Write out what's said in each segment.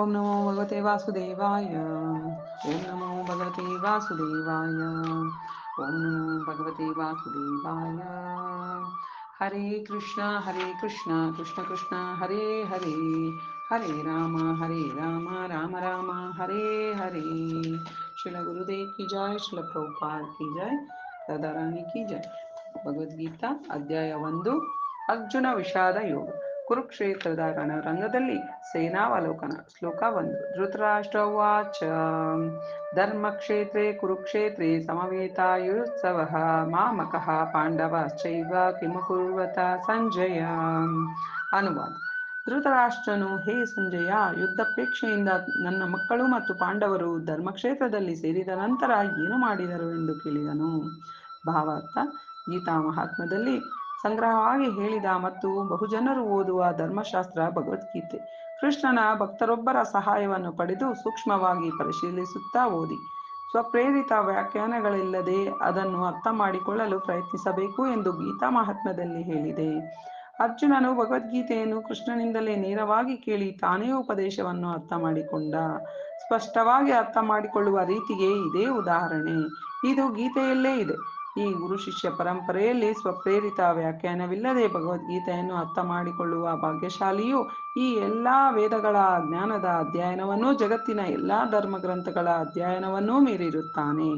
ಓಂ ನಮೋ ಭಗವತೆ ವಾಸುದೇವಾಯ ಓಂ ನಮೋ ಭಗವತೆ ವಾಸುದೇವಾಯ ಓಂ ನಮೋ ಭಗವತೆ ವಾಸುದೇವಾಯ ಹರೇ ಕೃಷ್ಣ ಹರೇ ಕೃಷ್ಣ ಕೃಷ್ಣ ಕೃಷ್ಣ ಹರೇ ಹರೇ ಹರೇ ರಾಮ ಹರೇ ರಾಮ ರಾಮ ರಾಮ ಹರೇ ಹರೇ ಶಿಲ ಗುರುದೇವ್ ಕಿ ಜಯ ಶಿಲ ಪ್ರಭುಪಾದ್ ಕಿ ಜಯ ರಾಧಾರಾಣಿ ಕಿ ಜಯ ಭಗವದ್ಗೀತಾ ಅಧ್ಯಾಯ ಒಂದು ಅರ್ಜುನ ವಿಷಾದ ಯೋಗ ಕುರುಕ್ಷೇತ್ರದ ರಣರಂಗದಲ್ಲಿ ಸೇನಾವಲೋಕನ ಶ್ಲೋಕ ಒಂದು. ಧೃತರಾಷ್ಟ್ರ ಉವಾಚ ಧರ್ಮಕ್ಷೇತ್ರೇ ಕುರುಕ್ಷೇತ್ರೇ ಸಮವೇತಾಯುತ್ಸವ, ಮಾಮಕಃ ಪಾಂಡವಶ್ಚೈವ ಕಿಮಕುರ್ವತ ಸಂಜಯ ಅನುವಾದ. ಧೃತರಾಷ್ಟ್ರನು, ಹೇ ಸಂಜಯ, ಯುದ್ಧಪೇಕ್ಷೆಯಿಂದ ನನ್ನ ಮಕ್ಕಳು ಮತ್ತು ಪಾಂಡವರು ಧರ್ಮಕ್ಷೇತ್ರದಲ್ಲಿ ಸೇರಿದ ನಂತರ ಏನು ಮಾಡಿದರು ಎಂದು ಕೇಳಿದನು. ಭಾವಾರ್ಥ, ಗೀತಾ ಮಹಾತ್ಮದಲ್ಲಿ ಸಂಗ್ರಹವಾಗಿ ಹೇಳಿದ ಮತ್ತು ಬಹುಜನರು ಓದುವ ಧರ್ಮಶಾಸ್ತ್ರ, ಭಗವದ್ಗೀತೆ, ಕೃಷ್ಣನ ಭಕ್ತರೊಬ್ಬರ ಸಹಾಯವನ್ನು ಪಡೆದು ಸೂಕ್ಷ್ಮವಾಗಿ ಪರಿಶೀಲಿಸುತ್ತಾ ಓದಿ. ಸ್ವಪ್ರೇರಿತ ವ್ಯಾಖ್ಯಾನಗಳಿಲ್ಲದೆ ಅದನ್ನು ಅರ್ಥ ಮಾಡಿಕೊಳ್ಳಲು ಪ್ರಯತ್ನಿಸಬೇಕು ಎಂದು ಗೀತಾ ಮಹಾತ್ಮದಲ್ಲಿ ಹೇಳಿದೆ. ಅರ್ಜುನನು ಭಗವದ್ಗೀತೆಯನ್ನು ಕೃಷ್ಣನಿಂದಲೇ ನೇರವಾಗಿ ಕೇಳಿ ತಾನೇ ಉಪದೇಶವನ್ನು ಅರ್ಥ ಮಾಡಿಕೊಂಡ. ಸ್ಪಷ್ಟವಾಗಿ ಅರ್ಥ ಮಾಡಿಕೊಳ್ಳುವ ರೀತಿಗೆ ಇದೇ ಉದಾಹರಣೆ. ಇದು ಗೀತೆಯಲ್ಲೇ ಇದೆ. ಈ ಗುರು ಶಿಷ್ಯ ಪರಂಪರೆಯಲ್ಲಿ ಸ್ವಪ್ರೇರಿತ ವ್ಯಾಖ್ಯಾನವಿಲ್ಲದೆ ಭಗವದ್ಗೀತೆಯನ್ನು ಅರ್ಥ ಮಾಡಿಕೊಳ್ಳುವ ಭಾಗ್ಯಶಾಲಿಯು ಈ ಎಲ್ಲಾ ವೇದಗಳ ಜ್ಞಾನದ ಅಧ್ಯಯನವನ್ನೂ, ಜಗತ್ತಿನ ಎಲ್ಲ ಧರ್ಮ ಗ್ರಂಥಗಳ ಅಧ್ಯಯನವನ್ನೂ ಮೀರಿರುತ್ತಾನೆ.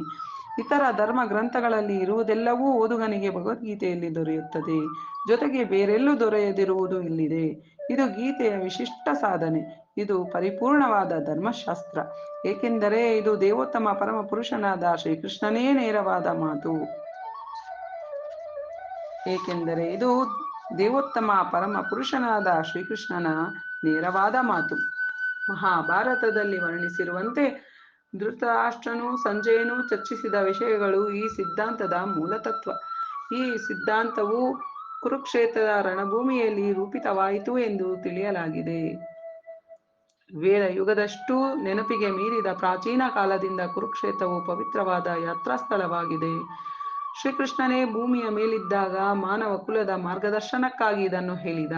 ಇತರ ಧರ್ಮ ಗ್ರಂಥಗಳಲ್ಲಿ ಇರುವುದೆಲ್ಲವೂ ಓದುಗನಿಗೆ ಭಗವದ್ಗೀತೆಯಲ್ಲಿ ದೊರೆಯುತ್ತದೆ. ಜೊತೆಗೆ ಬೇರೆಲ್ಲೂ ದೊರೆಯದಿರುವುದು ಇಲ್ಲಿದೆ. ಇದು ಗೀತೆಯ ವಿಶಿಷ್ಟ ಸಾಧನೆ. ಇದು ಪರಿಪೂರ್ಣವಾದ ಧರ್ಮಶಾಸ್ತ್ರ. ಏಕೆಂದರೆ ಇದು ದೇವೋತ್ತಮ ಪರಮ ಪುರುಷನಾದ ಶ್ರೀಕೃಷ್ಣನೇ ನೇರವಾದ ಮಾತು. ಏಕೆಂದರೆ ಇದು ದೇವೋತ್ತಮ ಪರಮ ಪುರುಷನಾದ ಶ್ರೀಕೃಷ್ಣನ ನೇರವಾದ ಮಾತು. ಮಹಾಭಾರತದಲ್ಲಿ ವರ್ಣಿಸಿರುವಂತೆ ಧೃತರಾಷ್ಟ್ರನು, ಸಂಜೆಯನು ಚರ್ಚಿಸಿದ ವಿಷಯಗಳು ಈ ಸಿದ್ಧಾಂತದ ಮೂಲತತ್ವ. ಈ ಸಿದ್ಧಾಂತವು ಕುರುಕ್ಷೇತ್ರದ ರಣಭೂಮಿಯಲ್ಲಿ ರೂಪಿತವಾಯಿತು ಎಂದು ತಿಳಿಯಲಾಗಿದೆ. ವೇದ ಯುಗದಷ್ಟು ನೆನಪಿಗೆ ಮೀರಿದ ಪ್ರಾಚೀನ ಕಾಲದಿಂದ ಕುರುಕ್ಷೇತ್ರವು ಪವಿತ್ರವಾದ ಯಾತ್ರಾ ಸ್ಥಳವಾಗಿದೆ ಶ್ರೀಕೃಷ್ಣನೇ ಭೂಮಿಯ ಮೇಲಿದ್ದಾಗ ಮಾನವ ಕುಲದ ಮಾರ್ಗದರ್ಶನಕ್ಕಾಗಿ ಇದನ್ನು ಹೇಳಿದ.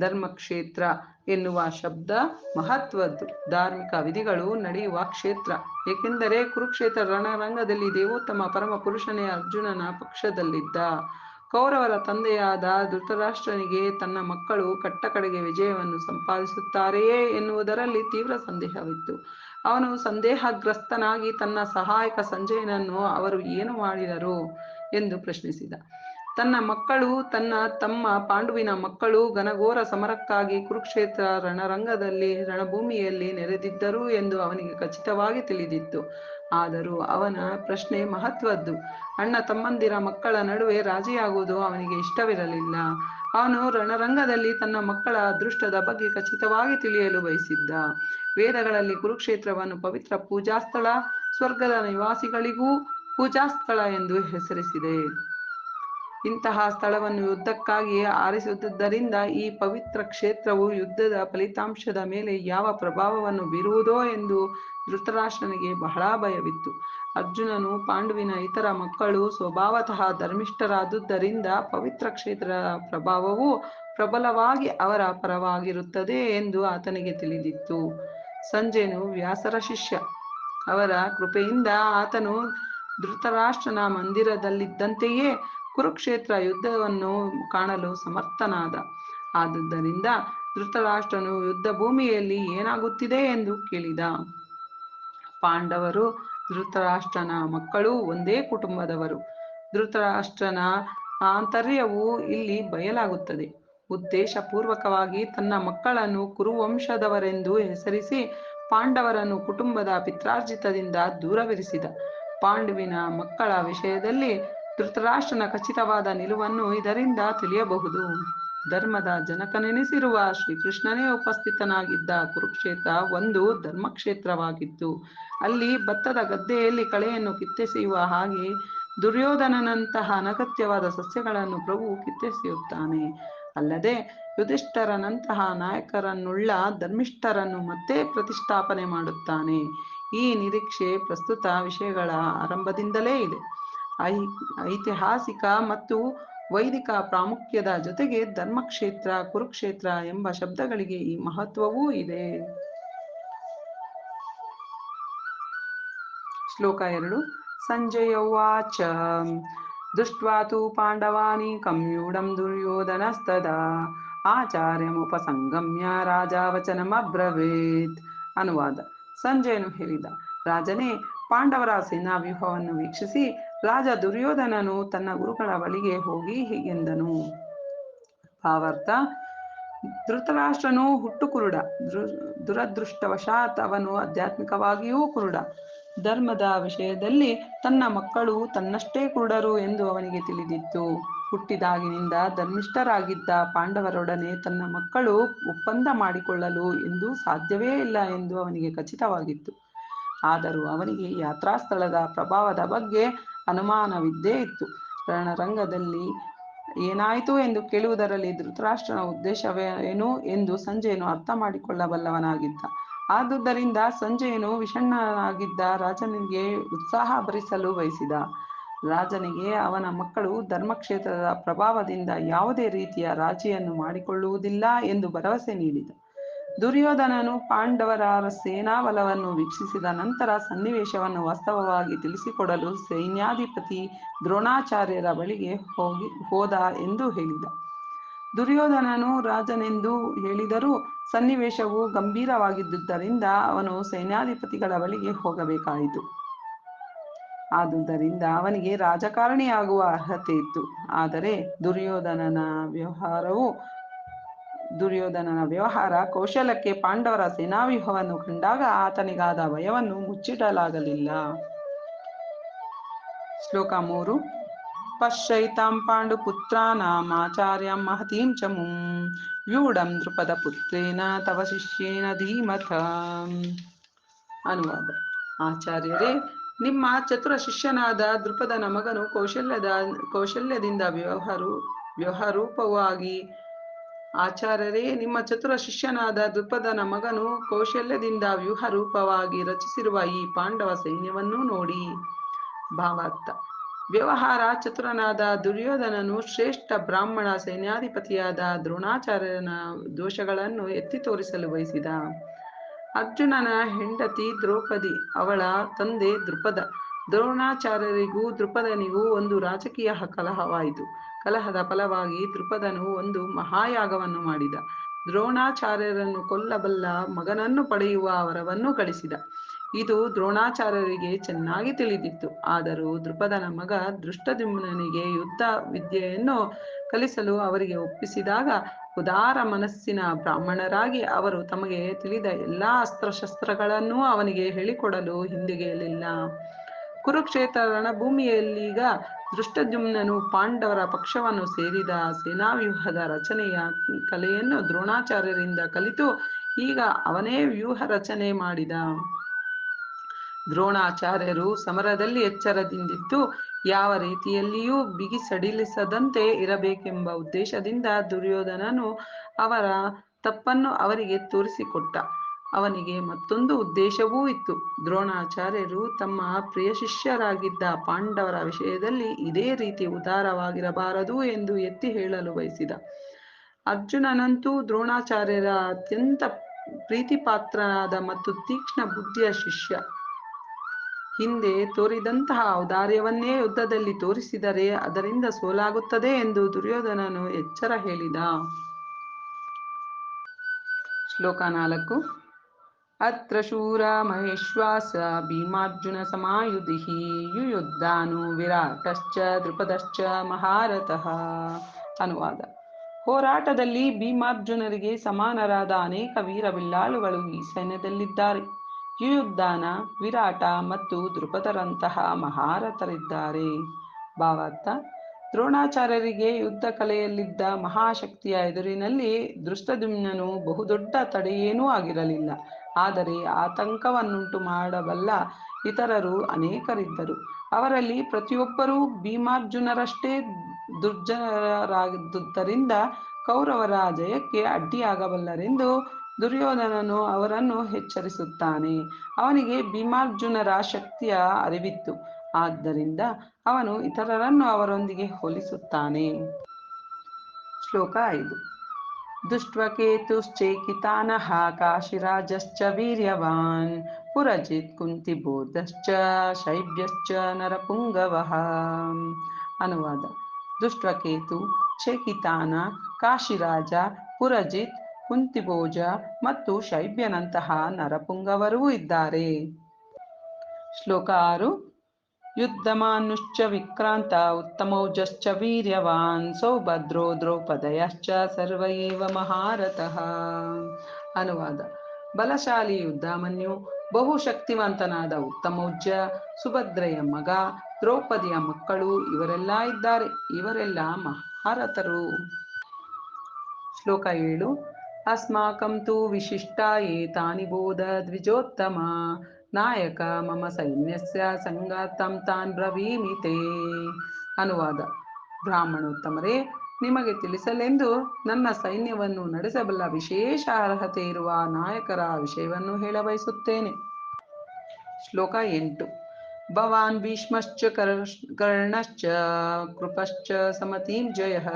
ಧರ್ಮಕ್ಷೇತ್ರ ಎನ್ನುವ ಶಬ್ದ ಮಹತ್ವದ್ದು ಧಾರ್ಮಿಕ ವಿಧಿಗಳು ನಡೆಯುವ ಕ್ಷೇತ್ರ. ಏಕೆಂದರೆ ಕುರುಕ್ಷೇತ್ರ ರಣರಂಗದಲ್ಲಿ ದೇವೋತ್ತಮ ಪರಮ ಪುರುಷನೇ ಅರ್ಜುನನ ಪಕ್ಷದಲ್ಲಿದ್ದ. ಕೌರವರ ತಂದೆಯಾದ ಧೃತರಾಷ್ಟ್ರನಿಗೆ ತನ್ನ ಮಕ್ಕಳು ಕಟ್ಟಕಡೆಗೆ ವಿಜಯವನ್ನು ಸಂಪಾದಿಸುತ್ತಾರೆಯೇ ಎನ್ನುವುದರಲ್ಲಿ ತೀವ್ರ ಸಂದೇಹವಿತ್ತು. ಅವನು ಸಂದೇಹಗ್ರಸ್ತನಾಗಿ ತನ್ನ ಸಹಾಯಕ ಸಂಜಯನನ್ನು ಅವರು ಏನು ಮಾಡಿದರು ಎಂದು ಪ್ರಶ್ನಿಸಿದ. ತನ್ನ ಮಕ್ಕಳು, ತನ್ನ ತಮ್ಮ ಪಾಂಡುವಿನ ಮಕ್ಕಳು ಘನಘೋರ ಸಮರಕ್ಕಾಗಿ ಕುರುಕ್ಷೇತ್ರ ರಣರಂಗದಲ್ಲಿ, ರಣಭೂಮಿಯಲ್ಲಿ ನೆರೆದಿದ್ದರು ಎಂದು ಅವನಿಗೆ ಖಚಿತವಾಗಿ ತಿಳಿದಿತ್ತು. ಆದರೂ ಅವನ ಪ್ರಶ್ನೆ ಮಹತ್ವದ್ದು. ಅಣ್ಣ ತಮ್ಮಂದಿರ ಮಕ್ಕಳ ನಡುವೆ ರಾಜಿಯಾಗುವುದು ಅವನಿಗೆ ಇಷ್ಟವಿರಲಿಲ್ಲ. ಅವನು ರಣರಂಗದಲ್ಲಿ ತನ್ನ ಮಕ್ಕಳ ಅದೃಷ್ಟದ ಬಗ್ಗೆ ಖಚಿತವಾಗಿ ತಿಳಿಯಲು ಬಯಸಿದ್ದ. ವೇದಗಳಲ್ಲಿ ಕುರುಕ್ಷೇತ್ರವನ್ನು ಪವಿತ್ರ ಪೂಜಾಸ್ಥಳ, ಸ್ವರ್ಗದ ನಿವಾಸಿಗಳಿಗೂ ಪೂಜಾಸ್ಥಳ ಎಂದು ಹೆಸರಿಸಿದೆ. ಇಂತಹ ಸ್ಥಳವನ್ನು ಯುದ್ಧಕ್ಕಾಗಿ ಆರಿಸುತ್ತಿದ್ದರಿಂದ ಈ ಪವಿತ್ರ ಕ್ಷೇತ್ರವು ಯುದ್ಧದ ಫಲಿತಾಂಶದ ಮೇಲೆ ಯಾವ ಪ್ರಭಾವವನ್ನು ಬೀರುವುದೋ ಎಂದು ಧೃತರಾಷ್ಟ್ರನಿಗೆ ಬಹಳ ಭಯವಿತ್ತು. ಅರ್ಜುನನು ಪಾಂಡುವಿನ ಇತರ ಮಕ್ಕಳು ಸ್ವಭಾವತಃ ಧರ್ಮಿಷ್ಠರಾದುದರಿಂದ ಪವಿತ್ರ ಕ್ಷೇತ್ರದ ಪ್ರಭಾವವು ಪ್ರಬಲವಾಗಿ ಅವರ ಪರವಾಗಿರುತ್ತದೆ ಎಂದು ಆತನಿಗೆ ತಿಳಿದಿತ್ತು. ಸಂಜಯನು ವ್ಯಾಸರ ಶಿಷ್ಯ. ಅವರ ಕೃಪೆಯಿಂದ ಆತನು ಧೃತರಾಷ್ಟ್ರನ ಮಂದಿರದಲ್ಲಿದ್ದಂತೆಯೇ ಕುರುಕ್ಷೇತ್ರ ಯುದ್ಧವನ್ನು ಕಾಣಲು ಸಮರ್ಥನಾದ. ಆದುದರಿಂದ ಧೃತರಾಷ್ಟ್ರನು ಯುದ್ಧ ಭೂಮಿಯಲ್ಲಿ ಏನಾಗುತ್ತಿದೆ ಎಂದು ಕೇಳಿದ. ಪಾಂಡವರು ಧೃತರಾಷ್ಟ್ರನ ಮಕ್ಕಳು ಒಂದೇ ಕುಟುಂಬದವರು. ಧೃತರಾಷ್ಟ್ರನ ಆಂತರ್ಯವು ಇಲ್ಲಿ ಬಯಲಾಗುತ್ತದೆ. ಉದ್ದೇಶಪೂರ್ವಕವಾಗಿ ತನ್ನ ಮಕ್ಕಳನ್ನು ಕುರುವಂಶದವರೆಂದು ಹೆಸರಿಸಿ ಪಾಂಡವರನ್ನು ಕುಟುಂಬದ ಪಿತ್ರಾರ್ಜಿತದಿಂದ ದೂರವಿರಿಸಿದ. ಪಾಂಡುವಿನ ಮಕ್ಕಳ ವಿಷಯದಲ್ಲಿ ಧೃತರಾಷ್ಟ್ರನ ಖಚಿತವಾದ ನಿಲುವನ್ನು ಇದರಿಂದ ತಿಳಿಯಬಹುದು. ಧರ್ಮದ ಜನಕನೆನಿಸಿರುವ ಶ್ರೀಕೃಷ್ಣನೇ ಉಪಸ್ಥಿತನಾಗಿದ್ದ ಕುರುಕ್ಷೇತ್ರ ಒಂದು ಧರ್ಮಕ್ಷೇತ್ರವಾಗಿತ್ತು. ಅಲ್ಲಿ ಭತ್ತದ ಗದ್ದೆಯಲ್ಲಿ ಕಳೆಯನ್ನು ಕಿತ್ತೆಸೆಯುವ ಹಾಗೆ ದುರ್ಯೋಧನನಂತಹ ಅನಗತ್ಯವಾದ ಸಸ್ಯಗಳನ್ನು ಪ್ರಭು ಕಿತ್ತೆಸೆಯುತ್ತಾನೆ ಅಲ್ಲದೆ ಯುಧಿಷ್ಠರನಂತಹ ನಾಯಕರನ್ನುಳ್ಳ ಧರ್ಮಿಷ್ಠರನ್ನು ಮತ್ತೆ ಪ್ರತಿಷ್ಠಾಪನೆ ಮಾಡುತ್ತಾನೆ. ಈ ನಿರೀಕ್ಷೆ ಪ್ರಸ್ತುತ ವಿಷಯಗಳ ಆರಂಭದಿಂದಲೇ ಇದೆ. ಐ, ಐತಿಹಾಸಿಕ ಮತ್ತು ವೈದಿಕ ಪ್ರಾಮುಖ್ಯದ ಜೊತೆಗೆ ಧರ್ಮಕ್ಷೇತ್ರ, ಕುರುಕ್ಷೇತ್ರ ಎಂಬ ಶಬ್ದಗಳಿಗೆ ಈ ಮಹತ್ವವೂ ಇದೆ. ಶ್ಲೋಕ ಎರಡು, ಸಂಜಯ ಉಚ ದೃಷ್ಟ್ವಾ ತು ಪಾಂಡವಾನೀಕಂ ಯೂಢಂ ದುರ್ಯೋಧನಸ್ತದಾ. ಆಚಾರ್ಯಮುಪಸಂಗಮ್ಯ ರಾಜಾ ವಚನಮಬ್ರವೀತ್ ಅನುವಾದ. ಸಂಜಯನು ಹೇಳಿದ. ರಾಜನೇ, ಪಾಂಡವರ ಸೇನಾ ವ್ಯೂಹವನ್ನು ವೀಕ್ಷಿಸಿ, ರಾಜ ದುರ್ಯೋಧನನು ತನ್ನ ಗುರುಗಳ ಬಳಿಗೆ ಹೋಗಿ ಹೀಗೆಂದನು. ಭಾವಾರ್ಥ ಧೃತರಾಷ್ಟ್ರನು ಹುಟ್ಟು ಕುರುಡ. ದುರ್, ದುರದೃಷ್ಟವಶಾತ್ ಅವನು ಆಧ್ಯಾತ್ಮಿಕವಾಗಿಯೂ ಕುರುಡ. ಧರ್ಮದ ವಿಷಯದಲ್ಲಿ ತನ್ನ ಮಕ್ಕಳು ತನ್ನಷ್ಟೇ ಕುರುಡರು ಎಂದು ಅವನಿಗೆ ತಿಳಿದಿತ್ತು. ಹುಟ್ಟಿದಾಗಿನಿಂದ ಧರ್ಮಿಷ್ಠರಾಗಿದ್ದ ಪಾಂಡವರೊಡನೆ ತನ್ನ ಮಕ್ಕಳು ಒಪ್ಪಂದ ಮಾಡಿಕೊಳ್ಳಲು ಎಂದು ಸಾಧ್ಯವೇ ಇಲ್ಲ ಎಂದು ಅವನಿಗೆ ಖಚಿತವಾಗಿತ್ತು. ಆದರೂ ಅವನಿಗೆ ಯಾತ್ರಾಸ್ಥಳದ ಪ್ರಭಾವದ ಬಗ್ಗೆ ಅನುಮಾನವಿದ್ದೇ ಇತ್ತು. ರಣರಂಗದಲ್ಲಿ ಏನಾಯಿತು ಎಂದು ಕೇಳುವುದರಲ್ಲಿ ಧೃತರಾಷ್ಟ್ರನ ಉದ್ದೇಶವೇನು ಎಂದು ಸಂಜೆಯನ್ನು ಅರ್ಥ ಮಾಡಿಕೊಳ್ಳಬಲ್ಲವನಾಗಿದ್ದ. ಆದುದರಿಂದ ಸಂಜೆಯನು ವಿಷಣ್ಣನಾಗಿದ್ದ ರಾಜನಿಗೆ ಉತ್ಸಾಹ ಭರಿಸಲು ಬಯಸಿದ. ರಾಜನಿಗೆ ಅವನ ಮಕ್ಕಳು ಧರ್ಮಕ್ಷೇತ್ರದ ಪ್ರಭಾವದಿಂದ ಯಾವುದೇ ರೀತಿಯ ರಾಜಿಯನ್ನು ಮಾಡಿಕೊಳ್ಳುವುದಿಲ್ಲ ಎಂದು ಭರವಸೆ ನೀಡಿದ. ದುರ್ಯೋಧನನು ಪಾಂಡವರ ಸೇನಾಬಲವನ್ನು ವೀಕ್ಷಿಸಿದ ನಂತರ ಸನ್ನಿವೇಶವನ್ನು ವಾಸ್ತವವಾಗಿ ತಿಳಿಸಿಕೊಡಲು ಸೈನ್ಯಾಧಿಪತಿ ದ್ರೋಣಾಚಾರ್ಯರ ಬಳಿಗೆ ಹೋಗಿ, ಹೋದ ಎಂದು ಹೇಳಿದ. ದುರ್ಯೋಧನನು ರಾಜನೆಂದು ಹೇಳಿದರೂ ಸನ್ನಿವೇಶವು ಗಂಭೀರವಾಗಿದ್ದುದರಿಂದ ಅವನು ಸೈನ್ಯಾಧಿಪತಿಗಳ ಬಳಿಗೆ ಹೋಗಬೇಕಾಯಿತು. ಆದುದರಿಂದ ಅವನಿಗೆ ರಾಜಕಾರಣಿಯಾಗುವ ಅರ್ಹತೆ ಇತ್ತು. ಆದರೆ ದುರ್ಯೋಧನನ ವ್ಯವಹಾರವು, ದುರ್ಯೋಧನನ ವ್ಯವಹಾರ ಕೌಶಲಕ್ಕೆ ಪಾಂಡವರ ಸೇನಾವ್ಯೂಹವನ್ನು ಕಂಡಾಗ ಆತನಿಗಾದ ಭಯವನ್ನು ಮುಚ್ಚಿಡಲಾಗಲಿಲ್ಲ. ಶ್ಲೋಕ ಮೂರು ಪಶ್ಯೈತಾಂ ಪಾಂಡುಪುತ್ರಾನಾಮಾಚಾರ್ಯಂ ಮಹತೀಂ ಚ ಮುಂ ವ್ಯೂಢಂ ದೃಪದ ಪುತ್ರೇನ ತವ ಶಿಷ್ಯೇನ ಧೀಮಥ ಅನುವಾದ ಆಚಾರ್ಯರೇ ನಿಮ್ಮ ಚತುರ ಶಿಷ್ಯನಾದ ದೃಪದನ ಮಗನು ಕೌಶಲ್ಯದ ಕೌಶಲ್ಯದಿಂದ ವ್ಯವಹಾರು, ವ್ಯವಹಾರೂಪವಾಗಿ, ಆಚಾರ್ಯರೇ, ನಿಮ್ಮ ಚತುರ ಶಿಷ್ಯನಾದ ದೃಪದನ ಮಗನು ಕೌಶಲ್ಯದಿಂದ ವ್ಯೂಹರೂಪವಾಗಿ ರಚಿಸಿರುವ ಈ ಪಾಂಡವ ಸೈನ್ಯವನ್ನು ನೋಡಿ, ಭಾವಾರ್ಥ. ವ್ಯವಹಾರ ಚತುರನಾದ ದುರ್ಯೋಧನನು ಶ್ರೇಷ್ಠ ಬ್ರಾಹ್ಮಣ ಸೈನ್ಯಾಧಿಪತಿಯಾದ ದ್ರೋಣಾಚಾರ್ಯನ ದೋಷಗಳನ್ನು ಎತ್ತಿ ತೋರಿಸಲು ಬಯಸಿದ. ಅರ್ಜುನನ ಹೆಂಡತಿ ದ್ರೌಪದಿ, ಅವಳ ತಂದೆ ದೃಪದ ದ್ರೋಣಾಚಾರ್ಯರಿಗೂ ದೃಪದನಿಗೂ ಒಂದು ರಾಜಕೀಯ ಕಲಹವಾಯಿತು. ಕಲಹದ ಫಲವಾಗಿ ದೃಪದನು ಒಂದು ಮಹಾಯಾಗವನ್ನು ಮಾಡಿದ. ದ್ರೋಣಾಚಾರ್ಯರನ್ನು ಕೊಲ್ಲಬಲ್ಲ ಮಗನನ್ನು ಪಡೆಯುವ ವರವನ್ನು ಗಳಿಸಿದ. ಇದು ದ್ರೋಣಾಚಾರ್ಯರಿಗೆ ಚೆನ್ನಾಗಿ ತಿಳಿದಿತ್ತು. ಆದರೂ ದೃಪದನ ಮಗ ದೃಷ್ಟದ್ಯುಮ್ನನಿಗೆ ಯುದ್ಧ ವಿದ್ಯೆಯನ್ನು ಕಲಿಸಲು ಅವರಿಗೆ ಒಪ್ಪಿಸಿದಾಗ ಉದಾರ ಮನಸ್ಸಿನ ಬ್ರಾಹ್ಮಣರಾಗಿ ಅವರು ತಮಗೆ ತಿಳಿದ ಎಲ್ಲಾ ಅಸ್ತ್ರಶಸ್ತ್ರಗಳನ್ನೂ ಅವನಿಗೆ ಹೇಳಿಕೊಡಲು ಹಿಂದೆಗೆಯಲಿಲ್ಲ. ಕುರುಕ್ಷೇತ್ರ ರಣಭೂಮಿಯಲ್ಲೀಗ ದೃಷ್ಟದ್ಯುಮ್ನನು ಪಾಂಡವರ ಪಕ್ಷವನ್ನು ಸೇರಿದ ಸೇನಾವ್ಯೂಹದ ರಚನೆಯ ಕಲೆಯನ್ನು ದ್ರೋಣಾಚಾರ್ಯರಿಂದ ಕಲಿತು ಈಗ ಅವನೇ ವ್ಯೂಹ ರಚನೆ ಮಾಡಿದ. ದ್ರೋಣಾಚಾರ್ಯರು ಸಮರದಲ್ಲಿ ಎಚ್ಚರದಿಂದಿದ್ದು, ಯಾವ ರೀತಿಯಲ್ಲಿಯೂ ಬಿಗಿ ಸಡಿಲಿಸದಂತೆ ಇರಬೇಕೆಂಬ ಉದ್ದೇಶದಿಂದ ದುರ್ಯೋಧನನು ಅವರ ತಪ್ಪನ್ನು ಅವರಿಗೆ ತೋರಿಸಿಕೊಟ್ಟ. ಅವನಿಗೆ ಮತ್ತೊಂದು ಉದ್ದೇಶವೂ ಇತ್ತು. ದ್ರೋಣಾಚಾರ್ಯರು ತಮ್ಮ ಪ್ರಿಯ ಶಿಷ್ಯರಾಗಿದ್ದ ಪಾಂಡವರ ವಿಷಯದಲ್ಲಿ ಇದೇ ರೀತಿ ಉದಾರವಾಗಿರಬಾರದು ಎಂದು ಎತ್ತಿ ಹೇಳಲು ಬಯಸಿದ. ಅರ್ಜುನನಂತೂ ದ್ರೋಣಾಚಾರ್ಯರ ಅತ್ಯಂತ ಪ್ರೀತಿಪಾತ್ರನಾದ ಮತ್ತು ತೀಕ್ಷ್ಣ ಬುದ್ಧಿಯ ಶಿಷ್ಯ. ಹಿಂದೆ ತೋರಿದಂತಹ ಔದಾರ್ಯವನ್ನೇ ಯುದ್ಧದಲ್ಲಿ ತೋರಿಸಿದರೆ ಅದರಿಂದ ಸೋಲಾಗುತ್ತದೆ ಎಂದು ದುರ್ಯೋಧನನು ಎಚ್ಚರ ಹೇಳಿದ. ಶ್ಲೋಕ ನಾಲ್ಕು. ಅತ್ರ ಶೂರ ಮಹೇಶ್ವಾಸ ಭೀಮಾರ್ಜುನ ಸಮಾಯುಧಿ ಯುಯುದ್ಧಾನು ವಿರಾಟಶ್ಚ ದೃಪದಶ್ಚ ಮಹಾರಥಃ ಅನುವಾದ. ಹೋರಾಟದಲ್ಲಿ ಭೀಮಾರ್ಜುನರಿಗೆ ಸಮಾನರಾದ ಅನೇಕ ವೀರ ಬಿಲ್ಲಾಳುಗಳು ಈ ಸೈನ್ಯದಲ್ಲಿದ್ದಾರೆ. ಯುಯುದ್ಧಾನ ವಿರಾಟ ಮತ್ತು ದೃಪದರಂತಹ ಮಹಾರಥರಿದ್ದಾರೆ. ಭಾವಾರ್ಥ, ದ್ರೋಣಾಚಾರ್ಯರಿಗೆ ಯುದ್ಧ ಕಲೆಯಲ್ಲಿದ್ದ ಮಹಾಶಕ್ತಿಯ ಎದುರಿನಲ್ಲಿ ದೃಷ್ಟದುಮ್ನನು ಬಹುದೊಡ್ಡ ತಡೆಯೇನೂ ಆಗಿರಲಿಲ್ಲ. ಆದರೆ ಆತಂಕವನ್ನುಂಟು ಮಾಡಬಲ್ಲ ಇತರರು ಅನೇಕರಿದ್ದರು. ಅವರಲ್ಲಿ ಪ್ರತಿಯೊಬ್ಬರೂ ಭೀಮಾರ್ಜುನರಷ್ಟೇ ದುರ್ಜನರಾಗಿದ್ದುದರಿಂದ ಕೌರವರ ಜಯಕ್ಕೆ ಅಡ್ಡಿಯಾಗಬಲ್ಲರೆಂದು ದುರ್ಯೋಧನನು ಅವರನ್ನು ಎಚ್ಚರಿಸುತ್ತಾನೆ. ಅವನಿಗೆ ಭೀಮಾರ್ಜುನರ ಶಕ್ತಿಯ ಅರಿವಿತ್ತು. ಆದ್ದರಿಂದ ಅವನು ಇತರರನ್ನು ಅವರೊಂದಿಗೆ ಹೋಲಿಸುತ್ತಾನೆ. ಶ್ಲೋಕ ಐದು. ದುಷ್ಟ್ವಕೇತುಶ್ಚೇಕಿತಾನಃ ಕಾಶಿರಾಜಶ್ಚ ವೀರ್ಯವಾನ್, ಪುರಜಿತ್ ಕುಂತಿ ಬೋಧಶ್ಚ ಶೈಬ್ಯಶ್ಚ ನರಪುಂಗವ. ಅನುವಾದ. ದುಷ್ಟ್ವಕೇತು, ಚೇಕಿತಾನ, ಕಾಶಿರಾಜ, ಪುರಜಿತ್ ಕುಂತಿಭೋಜ ಮತ್ತು ಶೈಬ್ಯನಂತಹ ನರಪುಂಗವರೂ ಇದ್ದಾರೆ. ಶ್ಲೋಕ ಆರು, ಯುದ್ಧಮಾನುಶ್ಚ ವಿಕ್ರಾಂತ ಉತ್ತಮೌಜಶ್ಚ ವೀರ್ಯವಾನ್ ಸೌಭದ್ರೋ ದ್ರೌಪದಯಶ್ಚ ಸರ್ವೈವ ಮಹಾರಥ. ಅನುವಾದ. ಬಲಶಾಲಿ ಯುದ್ಧಾಮನ್ಯು ಬಹುಶಕ್ತಿವಂತನಾದ ಉತ್ತಮೌಜ ಸುಭದ್ರೆಯ ಮಗ, ದ್ರೌಪದಿಯ ಮಕ್ಕಳು ಇವರೆಲ್ಲ ಇದ್ದಾರೆ. ಇವರೆಲ್ಲ ಮಹಾರಥರು. ಶ್ಲೋಕ ಏಳು ತು ವಿಶಿಷ್ಟ ಏತಾನಿ ಬೋಧ ದ್ವಿಜೋತ್ತಮ ನಾಯಕ ಮಮ ಸೈನ್ಯಸ್ಯ ಸಂಗಾತಂ ತಾನ್ ಬ್ರವೀಮಿತೆ ಅನುವಾದ ಬ್ರಾಹ್ಮಣೋತ್ತಮರೇ ನಿಮಗೆ ತಿಳಿಸಲೆಂದು ನನ್ನ ಸೈನ್ಯವನ್ನು ನಡೆಸಬಲ್ಲ ವಿಶೇಷ ಅರ್ಹತೆ ಇರುವ ನಾಯಕರ ವಿಷಯವನ್ನು ಹೇಳಬಯಸುತ್ತೇನೆ। ಶ್ಲೋಕ ಎಂಟು। ಭವಾನ್ ಭೀಷ್ಮಶ್ಚ ಕರ್ಣಶ್ಚ ಕೃಪಶ್ಚ ಸಮತೀಂ ಜಯಃ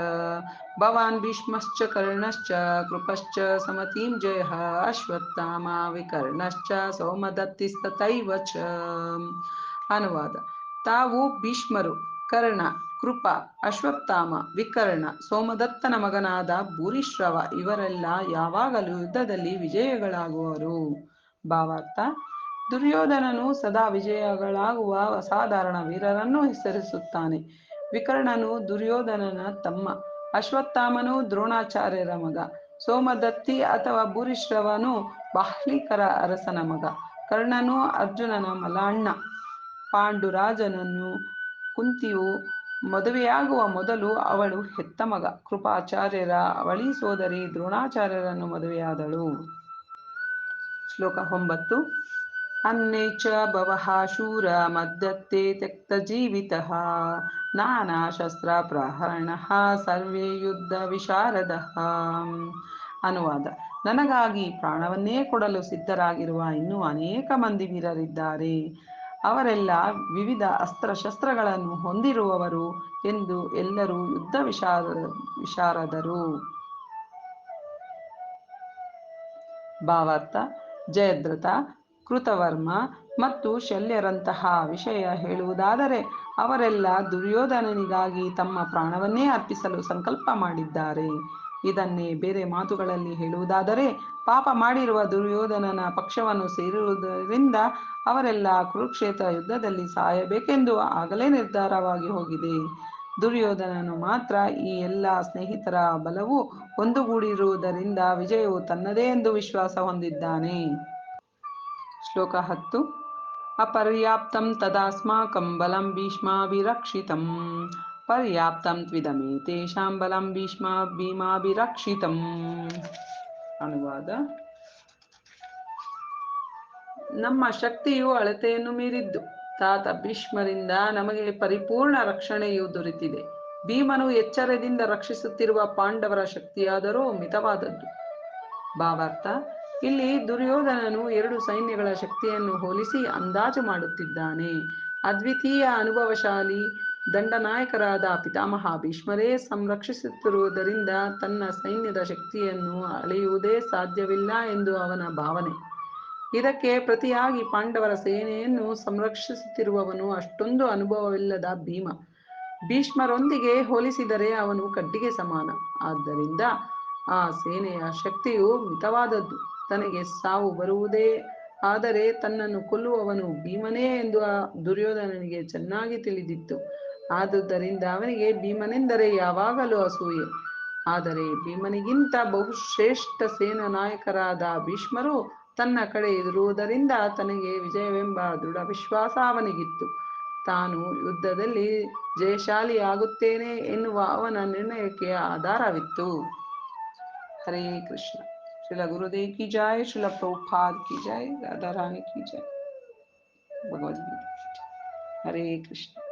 ಭವಾನ್ ಭೀಷ್ಮಶ್ಚ ಕರ್ಣಶ್ಚ ಕೃಪಶ್ಚ ಸಮತೀಂ ಜಯಃ ಅಶ್ವತ್ಥಾಮ ವಿಕರ್ಣಶ್ಚ ಸೋಮದತ್ತಿಸ್ತತೈವ ಚ ಅನುವಾದ ತಾವು ಭೀಷ್ಮರು ಕರ್ಣ ಕೃಪ ಅಶ್ವತ್ಥಾಮ ವಿಕರ್ಣ ಸೋಮದತ್ತನ ಮಗನಾದ ಭೂರಿಶ್ರವ ಇವರೆಲ್ಲ ಯಾವಾಗಲೂ ಯುದ್ಧದಲ್ಲಿ ವಿಜಯಗಳಾಗುವರು। ಭಾವಾರ್ಥ ದುರ್ಯೋಧನನು ಸದಾ ವಿಜಯಗಳಾಗುವ ಅಸಾಧಾರಣ ವೀರರನ್ನು ಹೆಸರಿಸುತ್ತಾನೆ. ವಿಕರ್ಣನು ದುರ್ಯೋಧನನ ತಮ್ಮ, ಅಶ್ವತ್ಥಾಮನು ದ್ರೋಣಾಚಾರ್ಯರ ಮಗ, ಸೋಮದತ್ತಿ ಅಥವಾ ಭೂರಿಶ್ರವನು ಬಾಹ್ಲಿಕರ ಅರಸನ ಮಗ, ಕರ್ಣನು ಅರ್ಜುನನ ಮಲಾಣ್ಣ, ಪಾಂಡುರಾಜನನ್ನು ಕುಂತಿಯು ಮದುವೆಯಾಗುವ ಮೊದಲು ಅವಳು ಹೆತ್ತ ಮಗ, ಕೃಪಾಚಾರ್ಯರ ಅವಳಿ ಸೋದರಿ ದ್ರೋಣಾಚಾರ್ಯರನ್ನು ಮದುವೆಯಾದಳು. ಶ್ಲೋಕ ಒಂಬತ್ತು. ಅನ್ನೇ ಚ ಭವಃ ಶೂರ ಮದ್ದತ್ತೆ ತ್ಯಕ್ತಜೀವಿತಃ ನಾನಾ ಶಸ್ತ್ರ ಪ್ರಹರಣಃ, ಸರ್ವೇ ಯುದ್ಧ ವಿಶಾರದ. ಅನುವಾದ. ನನಗಾಗಿ ಪ್ರಾಣವನ್ನೇ ಕೊಡಲು ಸಿದ್ಧರಾಗಿರುವ ಇನ್ನೂ ಅನೇಕ ಮಂದಿ ವೀರರಿದ್ದಾರೆ. ಅವರೆಲ್ಲ ವಿವಿಧ ಅಸ್ತ್ರಶಸ್ತ್ರಗಳನ್ನು ಹೊಂದಿರುವವರು ಎಂದು ಎಲ್ಲರೂ ಯುದ್ಧ ವಿಶಾರ, ವಿಶಾರದರು. ಭಾವಾರ್ಥ. ಜಯದ್ರಥ. ಕೃತವರ್ಮ ಮತ್ತು ಶಲ್ಯರಂತಹ ವಿಷಯ ಹೇಳುವುದಾದರೆ ಅವರೆಲ್ಲ ದುರ್ಯೋಧನನಿಗಾಗಿ ತಮ್ಮ ಪ್ರಾಣವನ್ನೇ ಅರ್ಪಿಸಲು ಸಂಕಲ್ಪ ಮಾಡಿದ್ದಾರೆ. ಇದನ್ನೇ ಬೇರೆ ಮಾತುಗಳಲ್ಲಿ ಹೇಳುವುದಾದರೆ ಪಾಪ ಮಾಡಿರುವ ದುರ್ಯೋಧನನ ಪಕ್ಷವನ್ನು ಸೇರಿರುವುದರಿಂದ ಅವರೆಲ್ಲ ಕುರುಕ್ಷೇತ್ರ ಯುದ್ಧದಲ್ಲಿ ಸಾಯಬೇಕೆಂದು ಆಗಲೇ ನಿರ್ಧಾರವಾಗಿ ಹೋಗಿದೆ. ದುರ್ಯೋಧನನು ಮಾತ್ರ ಈ ಎಲ್ಲ ಸ್ನೇಹಿತರ ಬಲವು ಒಂದುಗೂಡಿರುವುದರಿಂದ ವಿಜಯವು ತನ್ನದೇ ಎಂದು ವಿಶ್ವಾಸ ಹೊಂದಿದ್ದಾನೆ. ಶ್ಲೋಕ ಹತ್ತು. ಅಪರ್ಯಾಪ್ತಂ ತದಾಸ್ಮಾಕಂ ಬಲಂ ಭೀಷ್ಮಾಭಿರಕ್ಷಿತಂ. ಪರ್ಯಾಪ್ತಂ ತ್ವಿದಮೇ ತೇಷಾಂ ಬಲಂ ಭೀಷ್ಮ ಭೀಮಾಭಿರಕ್ಷಿತಂ. ಅನುವಾದ. ನಮ್ಮ ಶಕ್ತಿಯು ಅಳತೆಯನ್ನು ಮೀರಿದ್ದು. ತಾತ ಭೀಷ್ಮರಿಂದ ನಮಗೆ ಪರಿಪೂರ್ಣ ರಕ್ಷಣೆಯು ದೊರೆತಿದೆ. ಭೀಮನು ಎಚ್ಚರದಿಂದ ರಕ್ಷಿಸುತ್ತಿರುವ ಪಾಂಡವರ ಶಕ್ತಿಯಾದರೂ ಮಿತವಾದದ್ದು. ಭಾವಾರ್ಥ ಇಲ್ಲಿ ದುರ್ಯೋಧನನು ಎರಡು ಸೈನ್ಯಗಳ ಶಕ್ತಿಯನ್ನು ಹೋಲಿಸಿ ಅಂದಾಜು ಮಾಡುತ್ತಿದ್ದಾನೆ. ಅದ್ವಿತೀಯ ಅನುಭವಶಾಲಿ ದಂಡನಾಯಕರಾದ ಪಿತಾಮಹ ಭೀಷ್ಮರೇ ಸಂರಕ್ಷಿಸುತ್ತಿರುವುದರಿಂದ ತನ್ನ ಸೈನ್ಯದ ಶಕ್ತಿಯನ್ನು ಅಳೆಯುವುದೇ ಸಾಧ್ಯವಿಲ್ಲ ಎಂದು ಅವನ ಭಾವನೆ. ಇದಕ್ಕೆ ಪ್ರತಿಯಾಗಿ ಪಾಂಡವರ ಸೇನೆಯನ್ನು ಸಂರಕ್ಷಿಸುತ್ತಿರುವವನು ಅಷ್ಟೊಂದು ಅನುಭವವಿಲ್ಲದ ಭೀಮ. ಭೀಷ್ಮರೊಂದಿಗೆ ಹೋಲಿಸಿದರೆ ಅವನು ಕಡ್ಡಿಗೆ ಸಮಾನ. ಆದ್ದರಿಂದ ಆ ಸೇನೆಯ ಶಕ್ತಿಯು ಮಿತವಾದದ್ದು. ತನಗೆ ಸಾವು ಬರುವುದೇ? ಆದರೆ ತನ್ನನ್ನು ಕೊಲ್ಲುವವನು ಭೀಮನೇ ಎಂದು ಆ ದುರ್ಯೋಧನನಿಗೆ ಚೆನ್ನಾಗಿ ತಿಳಿದಿತ್ತು. ಆದುದರಿಂದ ಅವನಿಗೆ ಭೀಮನೆಂದರೆ ಯಾವಾಗಲೂ ಅಸೂಯೆ. ಆದರೆ ಭೀಮನಿಗಿಂತ ಬಹುಶ್ರೇಷ್ಠ ಸೇನಾ ನಾಯಕರಾದ ಭೀಷ್ಮರು ತನ್ನ ಕಡೆ ಇರುವುದರಿಂದ ತನಗೆ ವಿಜಯವೆಂಬ ದೃಢ ವಿಶ್ವಾಸ ಅವನಿಗಿತ್ತು. ತಾನು ಯುದ್ಧದಲ್ಲಿ ಜಯಶಾಲಿ ಆಗುತ್ತೇನೆ ಎನ್ನುವ ಅವನ ನಿರ್ಣಯಕ್ಕೆ ಆಧಾರವಿತ್ತು. ಹರೇ ಕೃಷ್ಣ. श्रीला गुरुदेव की जाए श्रीला प्रभुपाद की जाए राधा रानी की जाए भगवत हरे कृष्ण